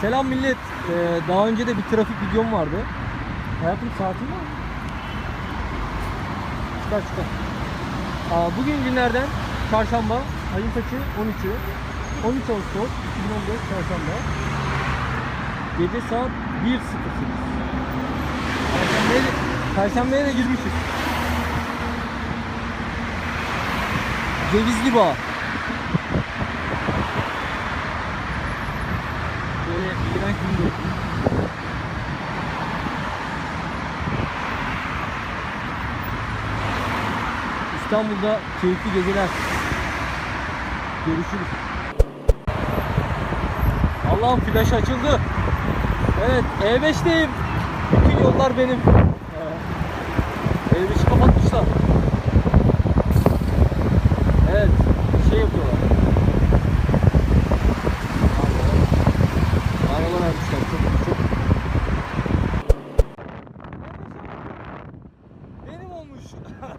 Selam millet. Ee, daha önce de bir trafik videom vardı. Hayatım saatin var mı? Çıkar çıkar. Aa, bugün günlerden çarşamba. Ayın kaçı? 13'ü. 13 Ağustos 2014 çarşamba. Gece saat 1.08. Perşembeye de, Perşembeye de girmişiz. Cevizli Bağ. İstanbul'da keyifli geceler. Görüşürüz. Allah'ım flaş açıldı. Evet E5'teyim. Bütün yollar benim. should